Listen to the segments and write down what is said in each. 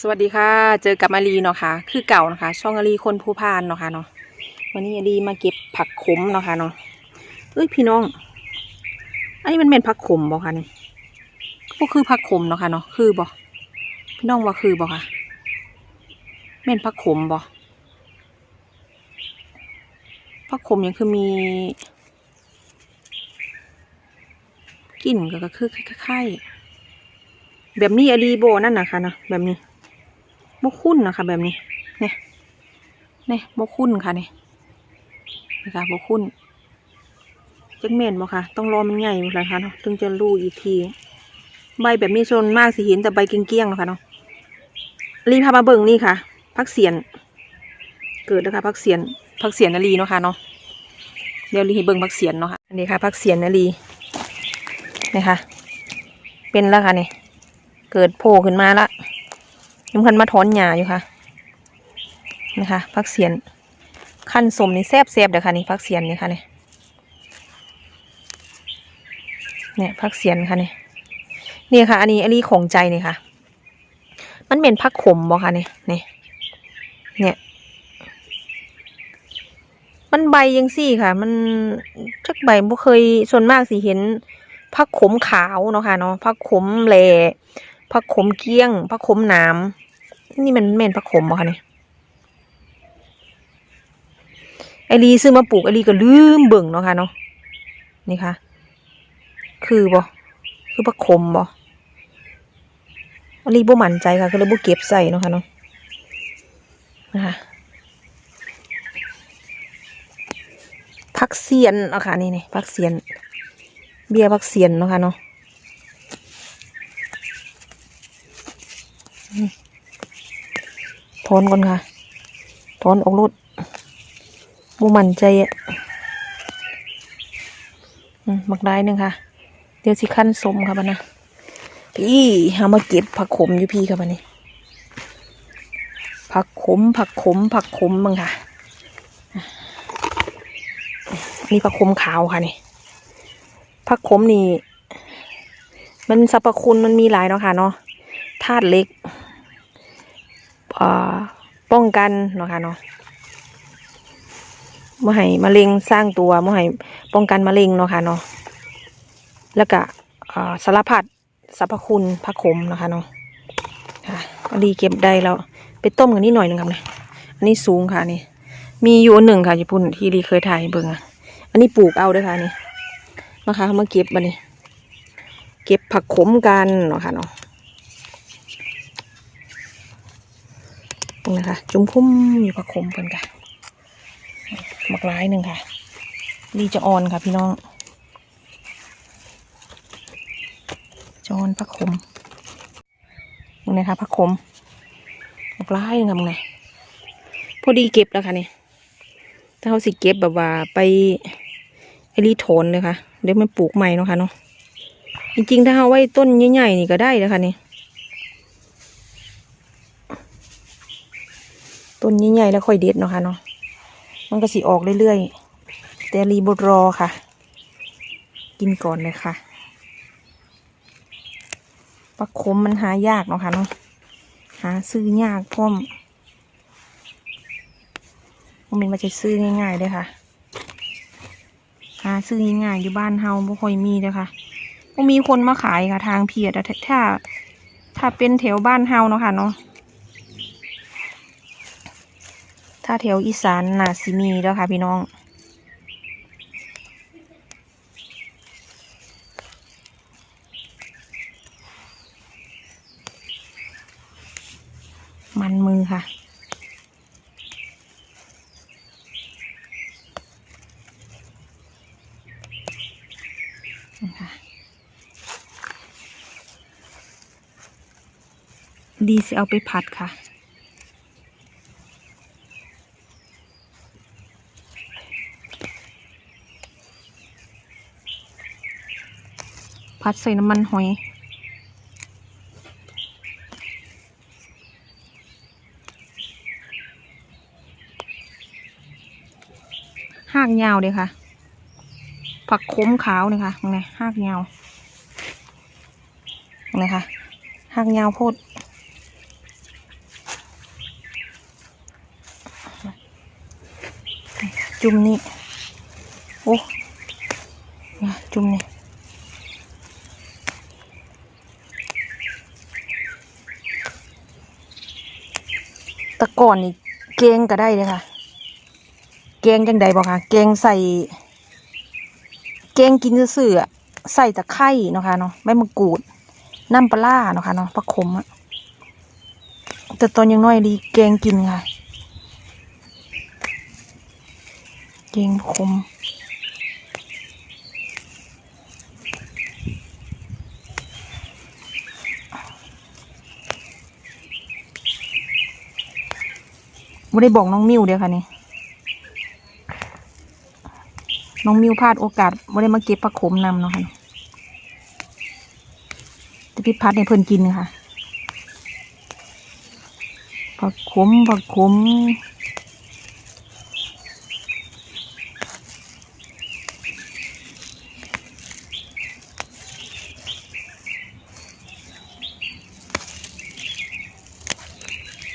สวัสดีค่ะ เจอกับมารีเนาะค่ะ คือเก่านะคะ ช่องอารีคนผู้พานเนาะค่ะเนาะ วันนี้อารีมาเก็บผักขมเนาะค่ะเนาะ เอ้ยพี่น้อง อันนี้มันเป็นผักขมบ่คะนี่ก็คือผักขมเนาะค่ะเนาะ คือบ่พี่น้องว่าคือบ่ค่ะแม่นผักขมบ่ผักขมยังคือมีกลิ่นก็คือคล้ายๆแบบนี้อารีโบนั่นนะคะเนาะแบบนี้ บกคุ้นนะคะ แบบนี้เนี่ยเนี่ยบกคุ้นค่ะเนี่ยนะคะบกคุ้นจักเมนบ่ค่ะ ต้องรอมันใหญ่เลยค่ะเนาะถึงจะรู้อีกที ใบแบบนี้ชนมากสิเห็นแต่ใบเกลี้ยงๆนะคะเนาะรีพามาเบิ่งนี่ค่ะพักเสียน เกิดแล้วค่ะพักเสียนพักเสียนนาลีเนาะค่ะเนาะเดี๋ยวรีเบิ่งพักเสียนเนาะค่ะอันนี้ค่ะพักเสียนนาลีนี่ค่ะเป็นแล้วค่ะนี่เกิดโผล่ขึ้นมาละ ยังพันมาถอนหญ้าอยู่ค่ะนะคะพักเสียนขั้นสมนี่แซบแซบเดี๋ยวค่ะนี่พักเสียนนี่ค่ะนี่เนี่ยพักเสียนค่ะนี่นี่ค่ะ อันนี้อันนี้ของใจนี่ค่ะ มันเป็นพักขมบ่ค่ะนี่นี่เนี่ยมันใบยังสี่ค่ะ มันจักใบบ่เคยส่วนมากสิเห็นพักขมขาวเนาะค่ะเนาะพักขมแหล่พักขมเกี้ยงพักขมหนาม นี่มันแม่นผักขมบ่คะเนี่ยไอรีซื้อมาปลูกไอรีก็ลืมเบิ่งเนาะค่ะเนาะนี่ค่ะ คือบ่คือผักขมบ่ไอรีบ่มั่นใจค่ะก็เลยบ่เก็บใส่เนาะค่ะเนาะนะคะผักเสียนเนาะค่ะนี่นี่ผักเสียน เบี้ยผักเสียนเนาะค่ะเนาะ ถอนก่อนค่ะ ถอนออกรถมูมันใจอะอืมบักได้หนึ่งค่ะ เดี๋ยวสิขั้นสมค่ะบันนะพี่หามาเก็บผักขมอยู่พี่ค่ะบันนี้ ผักขม ผักขม ผักขมบ้างค่ะนี่ผักขมขาวค่ะนี่ผักขมนี่ มันสรรพคุณมันมีหลายเนาะค่ะเนาะธาตุเล็ก ป้องกันเนาะค่ะเนาะเมื่อให้มะเร็งสร้างตัวเมื่อให้ป้องกันมะเร็งเนาะค่ะเนาะแล้วก็สารพัดสรรพคุณพระขมเนาะค่ะเนาะค่ะก็ดีเก็บได้แล้วไปต้มกันนิดหน่อยหนึ่งครับเนี่ยอันนี้สูงค่ะนี่ มีอยู่อันหนึ่งค่ะญี่ปุ่นที่ดีเคยถ่ายเบิ่งอะอันนี้ปลูกเอาด้วยค่ะนี่นะคะมาเก็บบันนี้เก็บผักขมกันเนาะค่ะเนาะ นี่นะคะจุ้มคุ้มอยู่ผักขมเพิ่นค่ะหมักร้ายหนึ่งค่ะดีจะออนค่ะพี่น้องจอนผักขมมึงนะคะผักขมหมักร้ายหนึ่งค่ะมึงไงพอดีเก็บแล้วค่ะนี่ถ้าเขาสิเก็บแบบว่าไปไอรีโถนเลยค่ะ เดี๋ยวมันปลูกใหม่เนาะค่ะเนาะจริงๆถ้าเอาไว้ต้นใหญ่ๆนี่ก็ได้เลยค่ะนี่ ต้นใหญ่ๆแล้วค่อยเด็ดเนาะค่ะเนาะมันก็สิออกเรื่อยๆแต่รีบดรอค่ะ กินก่อนเลยค่ะปลาคมมันหายากเนาะค่ะเนาะหาซื้อยากพ่อมมันมาจะซื้อง่ายๆเลยค่ะหาซื้อง่ายๆอยู่บ้านเฮาบ่ค่อยมีเลยค่ะบ่มีคนมาขายค่ะ ทางเพียดอะถ้า ถ้าเป็นแถวบ้านเฮาเนาะค่ะเนาะ ถ้าแถวอีสานน่าสิมีแล้วค่ะพี่น้อง มันมือค่ะนี่ค่ะดีสิเอาไปผัดค่ะ ผัดใส่น้ำมันหอย หากยาวเลยค่ะ ผักขมขาวเลยค่ะตรงไงหากยาวมึงไงค่ะหากยาวโพดจุ่มนี่ โอ้จุ่มนี่ ก่อนนี่เกงก็ได้เลยค่ะ เกงจังใดบอกค่ะ เกงใส่ เกงกินเสือใส่ตะไคร่เนาะค่ะเนาะใบมะกรูดน้ำปลาร้าเนาะค่ะเนาะผักขมอะแต่ตอนยังน้อยดีเกงกินค่ะ เกงขม ไม่ได้บอกน้องมิวเดียวค่ะนี่ น้องมิวพลาดโอกาสไม่ได้มาเก็บผักขมนำเนาะค่ะแต่พี่พัดเนี่ยเพิ่นกินค่ะผักขมผักขม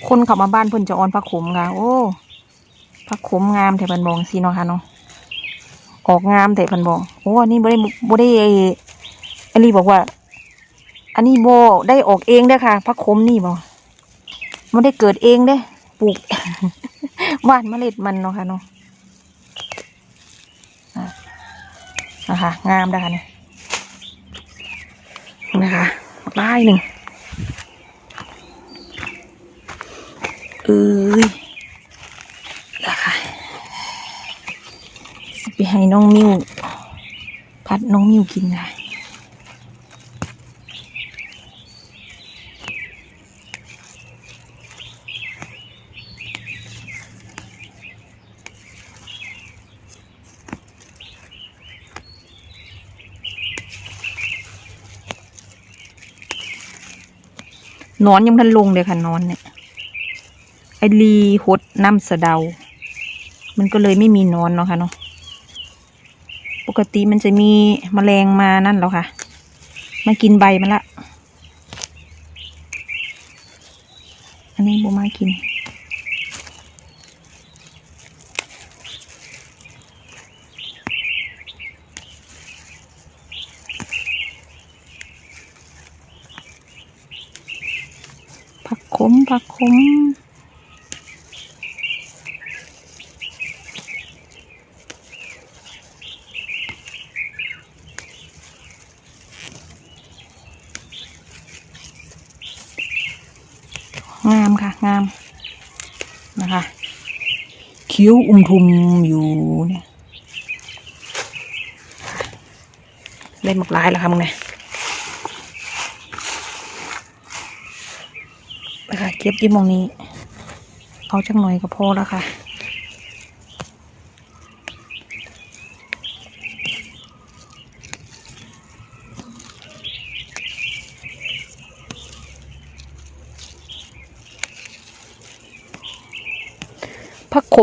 คนเขับมาบ้านเพิ่นจะออนผักขมค่ะโอ้ผักขมงามแต่เพิ่นบอกสิเนาะค่ะเนาะออกงามแต่เพิ่นบอกโอ้อันนี้บ่ได้บ่ได้อันนี้บอกว่า อันนี้โบได้ออกเองเด้อค่ะผักขมนี่บ่มันได้เกิดเองเด้ปลูกหว่านเมล็ดมันเนาะค่ะเนาะอะนะคะงามด้ค่ะนี่นะคะลายหนึ่ง เอ้ยนะคะสิไปให้น้องมิวพัดน้องมิวกินค่ะนอนยังทันลงเลยค่ะนอนเนี่ย ไอรีหดน้ำสะเดา มันก็เลยไม่มีนอนเนาะค่ะเนาะ ปกติมันจะมีแมลงมานั่นแล้วค่ะ มากินใบมันละ อันนี้โบมากินผักขมผักขม งามค่ะ งาม นะคะ คิ้วอุ้มทุมอยู่เนี่ยเล่นหมกลายแล้วค่ะมึงเนี่ยนะคะเก็บที่มองนี้ เอาจังหน่อยก็พอแล้วค่ะ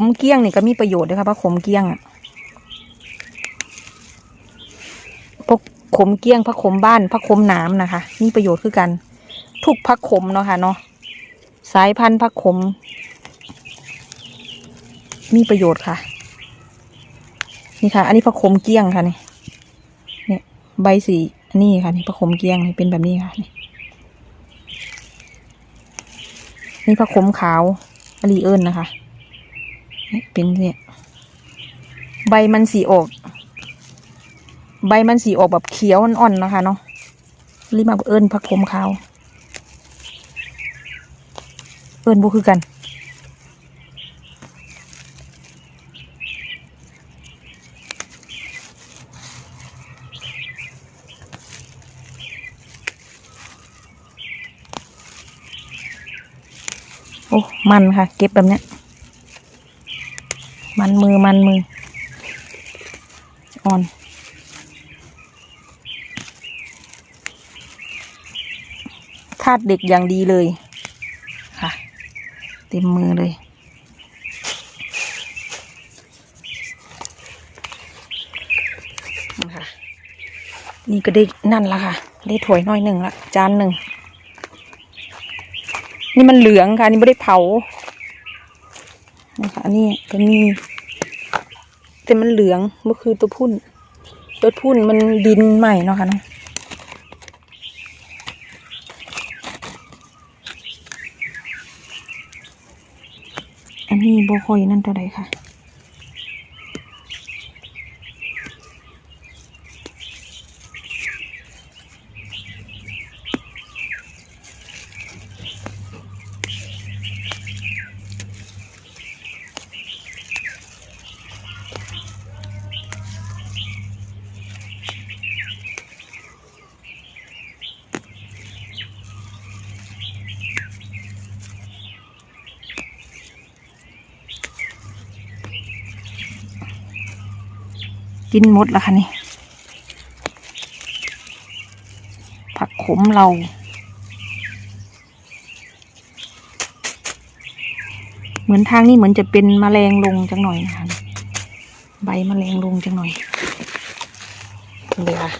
มเกี้ยงนี่ก็มีประโยชน์ด้วยค่ะผักขมเกี้ยงอะพวกขมเกี้ยงผักขมบ้านผักขมนามนะคะ มีประโยชน์คือกัน ทุกผักขมเนาะค่ะเนาะสายพันธุ์ผักขม มีประโยชน์ค่ะ นี่ค่ะ อันนี้ผักขมเกี้ยงค่ะนี่เนี่ยใบสีอันนี้ค่ะนี่ผักขมเกี้ยงนี่เป็นแบบนี้ค่ะนี่นี่ผักขมขาวอลีเอิญนะคะ เป็นเนี่ยใบมันสีออก ใบมันสีออกแบบเขียวอ่อนๆนะคะเนาะรีบมาเอิญผักผมขาว เอิญบุคือกัน โอ้ มันค่ะ เก็บแบบเนี้ย มันมือมันมืออ่อนทาดเด็กอย่างดีเลยค่ะ เต็มมือเลยนะคะนี่ก็ได้นั่นละค่ะ ได้ถ้วยน้อยหนึ่งละจานหนึ่ง นี่มันเหลืองค่ะ นี่ไม่ได้เผา นะคะอันนี้ก็มีแต่มันเหลืองเมื่อคือตัวพุ่น ตัวพุ่นมันดินใหม่เนาะค่ะเนะอันนี้โบคอยนั่นตัวใดค่ะ กินหมดแล้วค่ะนี่ ผักขมเราเหมือนทางนี้เหมือนจะเป็นมแมลงลงจังหน่อยนะคะใบมแมลงลงจังหน่อยเลยค่ะ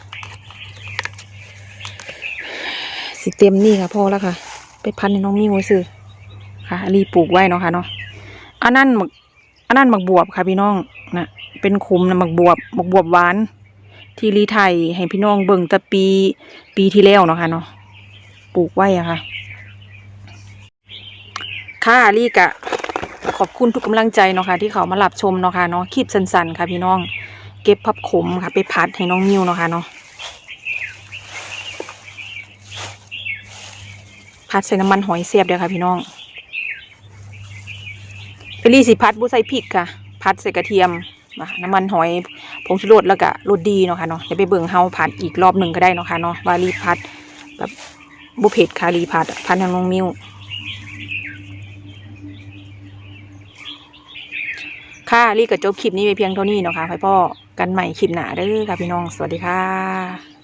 สิเต็มนี่ค่ะพ่อแล้วค่ะ ไปพันในน้องมิวไว้ซื้อค่ะรีปลูกไว้เนาะค่ะเนาะอันนั้นหมักอันนั้นหมักบวบค่ะพี่น้อง เป็นคุมนะหมักบวบมักบวบหวาน ที่รีไทยให้พี่น้องเบิ่งต่ปีปีที่แล้วเนาะค่ะเนาะปลูกไว้อะค่ะ ค่ะลีกะ ขอบคุณทุกกำลังใจเนาะค่ะ ที่เขามารับชมเนาะค่ะเนาะคลิปสั้นๆ ค่ะ พี่น้อง เก็บพับขมค่ะ ไปพัดให้น้องมิวเนาะค่ะเนาะพัดใส่น้ำมันหอยเสียบเดียวค่ะ พี่น้องเฟลลี่สิพัดบุใส่พริกค่ะ พัดใส่กระเทียม นะคะน้ำมันหอยผงชูรสแล้วก็รสดีเนาะค่ะเนาะเดี๋ยวไปเบิ่งเฮาผัดอีกรอบหนึ่งก็ได้เนาะค่ะเนาะวารีพัดแบบบุเพ็ดคารีพัดพัดทางน้องมิวค่ะรีกับจบคลิปนี้ไปเพียงเท่านี้เนาะค่ะพ่อพ่อกันใหม่คลิปหน้าเด้อค่ะพี่น้องสวัสดีค่ะ